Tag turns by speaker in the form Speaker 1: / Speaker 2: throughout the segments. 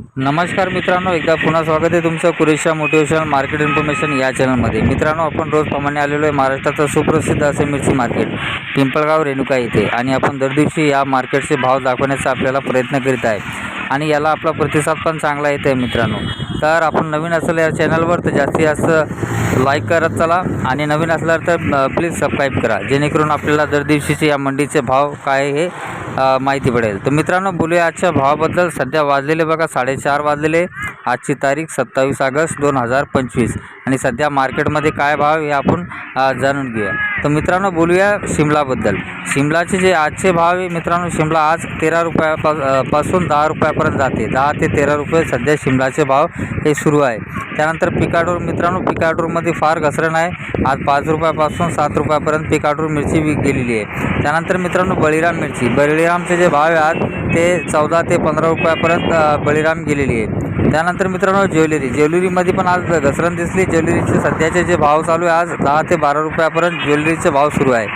Speaker 1: नमस्कार मित्रांनो एकदा पुन्हा स्वागत आहे तुमचं कुरेशा मोटिवेशनल मार्केट इन्फॉर्मेशन या चॅनलमध्ये. मित्रांनो आपण रोजप्रमाणे आलेलो आहे महाराष्ट्राचं सुप्रसिद्ध असे मिरची मार्केट पिंपळगाव रेणुका येथे आणि आपण दर दिवशी या मार्केटचे भाव दाखवण्याचा आपल्याला प्रयत्न करीत आहे. आणि याला आपला प्रतिसाद पण चांगला येत आहे मित्रांनो. तर आपण नवीन असेल या चॅनलवर तर जास्तीत जास्त लाईक करत चला. आणि नवीन असल्यावर तर प्लीज सबस्क्राईब करा. जेणेकरून आपल्याला दर दिवशीचे या मंडीचे भाव काय हे माहिती पडेल. तर मित्रांनो बोलूया आजच्या भावाबद्दल. सध्या वाजलेले बघा साडेचार वाजलेले. आजची तारीख सत्तावीस ऑगस्ट दोन हजार पंचवीस. आणि सध्या मार्केटमध्ये काय भाव हे आपण जाणून घेऊया. तर मित्रांनो बोलूया शिमलाबद्दल. शिमलाचे जे आजचे भाव आहे मित्रांनो शिमला आज तेरा रुपयापा पासून दहा रुपयापर्यंत जाते. दहा ते तेरा रुपये सध्या शिमलाचे भाव हे सुरू आहे. त्यानंतर पिकाडोर मित्रांनो पिकाडोरमध्ये फार घसरण आहे. आज पाच रुपयापासून सात रुपयापर्यंत पिकाडोर मिरची विक गेलेली आहे. त्यानंतर मित्रांनो बळीराम मिरची. बळीरामचे जे भाव आहे आज ते चौदा ते पंधरा रुपयापर्यंत बळीराम गेलेली आहे त्यानंतर मित्रांनो ज्वेलरी. ज्वेलरीमध्ये पण आज घसरण दिसली. ज्वेलरीचे सध्याचे जे भाव चालू आहे आज दहा ते बारा रुपयापर्यंत ज्वेलरीचे भाव सुरू आहे.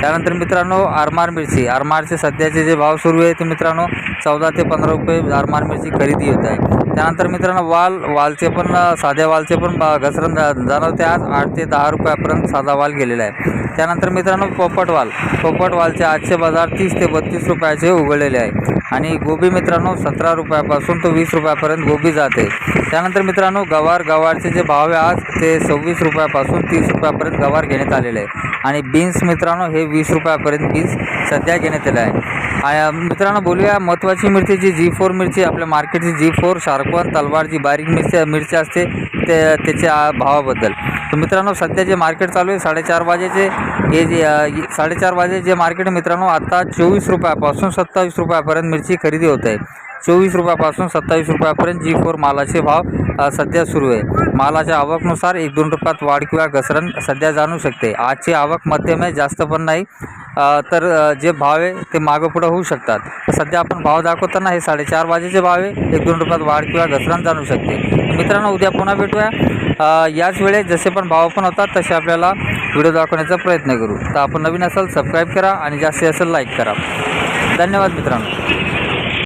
Speaker 1: त्यानंतर मित्रांनो आरमार मिरची. आरमारचे सध्याचे जे भाव सुरू आहे ते मित्रांनो चौदा ते पंधरा रुपये आरमार मिरची खरेदी होत आहे. त्यानंतर मित्रांनो वाल वालचे पण साध्या वालचे पण घसरण जाणवते. आज आठ ते दहा रुपयापर्यंत साधा वाल गेलेला आहे. त्यानंतर मित्रांनो पोपटवाल पोपटवालचे आजचे बाजार तीस ते बत्तीस रुपयाचे उघडलेले आहे. आणि गोबी मित्रांनो सतरा रुपयापासून तो वीस रुपयापर्यंत गोबी जाते. त्यानंतर मित्रांनो गवार. गवारचे जे भाव आहे आज ते सव्वीस रुपयापासून तीस रुपयापर्यंत गवार घेण्यात आलेले आहे. आणि बीन्स मित्रांनो हे वीस रुपयापर्यंत पीस सध्या घेण्यात आलं आहे. मित्रांनो बोलूया महत्त्वाची मिरची जी जी फोर मिरची आपल्या मार्केटची जी फोर शार्कवन तलवार जी बारीक मिरची मिरची असते ते त्याच्या भावाबद्दल. तर मित्रांनो सध्या जे मार्केट चालू आहे साडेचार वाजेचे हे जे साडेचार वाजे जे मार्केट मित्रांनो आता चोवीस रुपयापासून सत्तावीस रुपयापर्यंत मिरची खरेदी होत आहे. चोवीस रुपयापासून सत्तावीस रुपयापर्यंत जी फोर मालाचे भाव सध्या सुरू आहे. मालाच्या आवकनुसार एक दोन रुपयात वाढ किंवा घसरण सध्या जाणू शकते. आजची आवक मध्यम आहे जास्त पण नाही तर जे भाव आहे ते मागं पुढं होऊ शकतात. सध्या आपण भाव दाखवताना हे साडेचार वाजेचे भाव आहे एक दोन रुपयात वाढ किंवा घसरण जाणू शकते. मित्रांनो उद्या पुन्हा भेटूया. याच वेळेस जसे पण भाव पण होतात तसे आपल्याला व्हिडिओ दाखवण्याचा प्रयत्न करू. तर आपण नवीन असाल सबस्क्राईब करा आणि जास्तीत जास्त लाईक करा. धन्यवाद मित्रांनो.